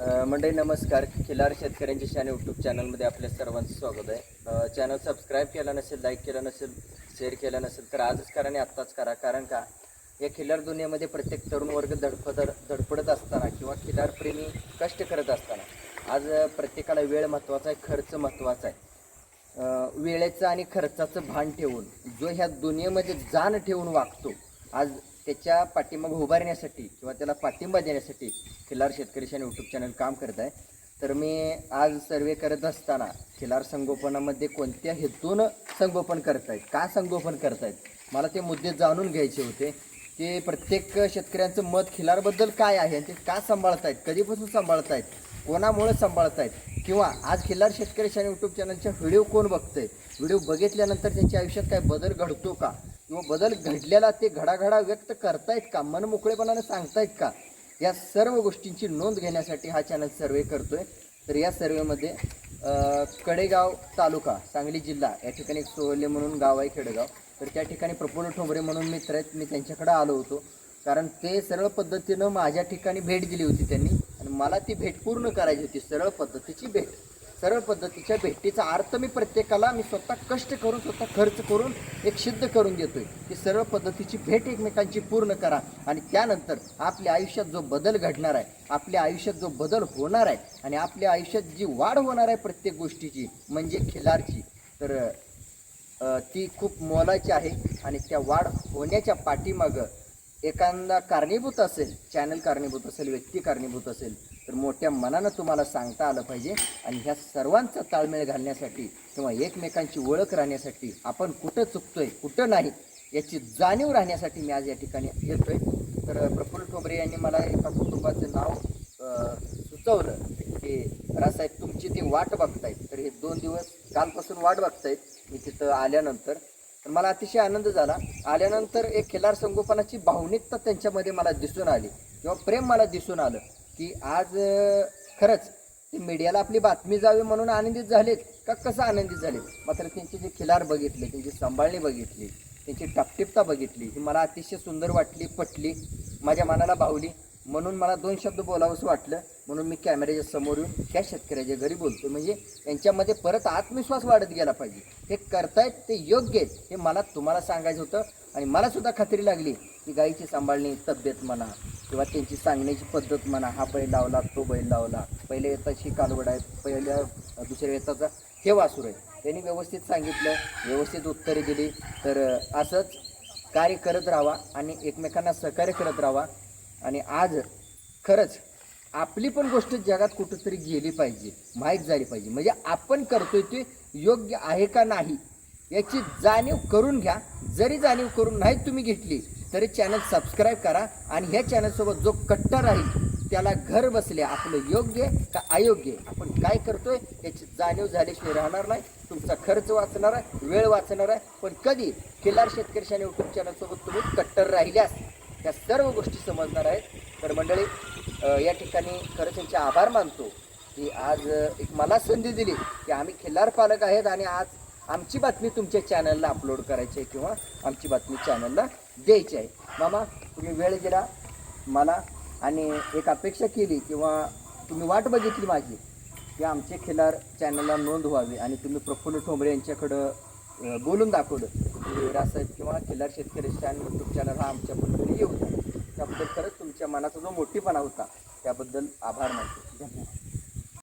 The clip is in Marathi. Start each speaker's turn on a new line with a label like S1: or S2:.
S1: मंडळी नमस्कार. खिलार शेतकऱ्यांच्या शान यूट्यूब चॅनलमध्ये आपल्या सर्वांचं स्वागत आहे. चॅनल सबस्क्राईब केला नसेल लाईक केला नसेल शेअर केला नसेल तर आजच करा आणि आत्ताच करा. कारण का या खिलार दुनियेमध्ये प्रत्येक तरुण वर्ग धडपड धडपडत असताना किंवा खिलारप्रेमी कष्ट करत असताना आज प्रत्येकाला वेळ महत्त्वाचा आहे खर्च महत्त्वाचा आहे. वेळेचं आणि खर्चाचं भान ठेवून जो ह्या दुनियेमध्ये जाण ठेवून वागतो आज त्याच्या पाठिंबा उभारण्यासाठी किंवा त्याला पाठिंबा देण्यासाठी खिलार शेतकरी शान यूट्यूब चॅनल काम करत आहे. तर मी आज सर्वे करत असताना खिलार संगोपनामध्ये कोणत्या हेतून संगोपन करतायत का संगोपन करतायत मला ते मुद्दे जाणून घ्यायचे होते. की प्रत्येक शेतकऱ्यांचं मत खिलारबद्दल काय आहे आणि ते का सांभाळतायत कधीपासून सांभाळतायत कोणामुळे सांभाळतायत किंवा आज खिल्लार शेतकरी शान यूट्यूब चॅनलच्या व्हिडिओ कोण बघतंय व्हिडिओ बघितल्यानंतर त्यांच्या आयुष्यात काय बदल घडतो का? किंवा बदल घडलेला ते घडाघडा व्यक्त करतायत का? मन मोकळेपणाने सांगतायत का? या सर्व गोष्टींची नोंद घेण्यासाठी हा चॅनल सर्वे करतोय. तर या सर्वेमध्ये कडेगाव तालुका सांगली जिल्हा या ठिकाणी सोहले म्हणून गाव आहे खेडेगाव. तर त्या ठिकाणी प्रफुल्ल ठोंबरे म्हणून मित्र आहेत. मी त्यांच्याकडे आलो होतो. कारण ते सरळ पद्धतीनं माझ्या ठिकाणी भेट दिली होती त्यांनी. आणि मला ती भेट पूर्ण करायची होती. सरळ पद्धतीची भेट. सरळ पद्धतीच्या भेटीचा अर्थ मी प्रत्येकाला मी स्वतः कष्ट करून स्वतः खर्च करून एक सिद्ध करून देतोय. की सरळ पद्धतीची भेट एकमेकांची पूर्ण करा आणि त्यानंतर आपल्या आयुष्यात जो बदल घडणार आहे आपल्या आयुष्यात जो बदल होणार आहे आणि आपल्या आयुष्यात जी वाढ होणार आहे प्रत्येक गोष्टीची म्हणजे खिलारची तर ती खूप मोलाची आहे आणि त्या वाढ होण्याच्या पाठीमागं एखादा कारणीभूत असेल चॅनल कारणीभूत असेल व्यक्ती कारणीभूत असेल तर मोठ्या मनानं तुम्हाला सांगता आलं पाहिजे. आणि ह्या सर्वांचा ताळमेळ घालण्यासाठी किंवा एकमेकांची ओळख राहण्यासाठी आपण कुठं चुकतोय कुठं नाही याची जाणीव राहण्यासाठी मी आज या ठिकाणी येतोय. तर प्रफुल्ल ठोबरे यांनी मला एका कुटुंबाचं नाव सुचवलं. की रासाहेब तुमची ती वाट बघतायत. तर हे दोन दिवस कालपासून वाट बघतायत. मी तिथं आल्यानंतर. तर मला अतिशय आनंद झाला. आल्यानंतर एक खिलार संगोपनाची भावनिकता त्यांच्यामध्ये मला दिसून आली. किंवा प्रेम मला दिसून आलं. की आज खरंच ते मीडियाला आपली बातमी जावी म्हणून आनंदित झालेत का कसं आनंदित झालेत? मात्र त्यांचे जे खिलार बघितले त्यांची सांभाळणी बघितली त्यांची टापटिपता बघितली ही मला अतिशय सुंदर वाटली पटली माझ्या मनाला भावली. म्हणून मला दोन शब्द बोलावंसं वाटलं. म्हणून मी कॅमेऱ्याच्या समोर येऊन त्या शेतकऱ्याच्या घरी बोलतो. म्हणजे यांच्यामध्ये परत आत्मविश्वास वाढत गेला पाहिजे. हे करतायत ते योग्य आहेत हे मला तुम्हाला सांगायचं होतं. आणि मलासुद्धा खात्री लागली की गाईची सांभाळणी तब्येत म्हणा किंवा त्यांची सांगण्याची पद्धत म्हणा हा बैल लावला तो बैल लावला. पहिल्या येताची कालवड आहे पहिल्या दुसऱ्या येताचा हे वासूर आहे त्यांनी व्यवस्थित सांगितलं व्यवस्थित उत्तरे दिली. तर असंच कार्य करत राहावा आणि एकमेकांना सहकार्य करत राहावा. आणि आज खरंच आपली पण गोष्ट जगात कुठंतरी गेली पाहिजे माहीत झाली पाहिजे. म्हणजे आपण करतोय ते योग्य आहे का नाही याची जाणीव करून घ्या. जरी जाणीव करून नाही तुम्ही घेतली तरी चॅनल सबस्क्राईब करा आणि ह्या चॅनलसोबत जो कट्टर राहील त्याला घर बसले आपलं योग्य का अयोग्य आपण काय करतोय याची जाणीव झाल्याशिवाय राहणार नाही. तुमचा खर्च वाचणार आहे वेळ वाचणार आहे. पण कधी खिलार शेतकरी आणि यूट्यूब चॅनलसोबत तुम्ही कट्टर राहिल्यास त्या सर्व गोष्टी समजणार आहेत. तर मंडळी या ठिकाणी खरंच त्यांचे आभार मानतो की आज एक मला संधी दिली की आम्ही खिल्लार पालक आहेत आणि आज आमची बातमी तुमच्या चॅनलला अपलोड करायची आहे किंवा आमची बातमी चॅनलला द्यायची आहे. मामा तुम्ही वेळ दिला मला आणि एक अपेक्षा केली किंवा तुम्ही वाट बघितली माझी की आमचे खिलार चॅनलला नोंद व्हावी आणि तुम्ही प्रफुल्ल ठोंबरे यांच्याकडं बोलून दाखवलं की रासाहेब किंवा खिल्लार शेतकरी चॅनल यूट्यूब चॅनल हा आमच्या पद्धतीने येऊ द्या त्याबद्दल खरंच तुमच्या मनाचा जो मोठीपणा होता त्याबद्दल आभार मानतो. धन्यवाद.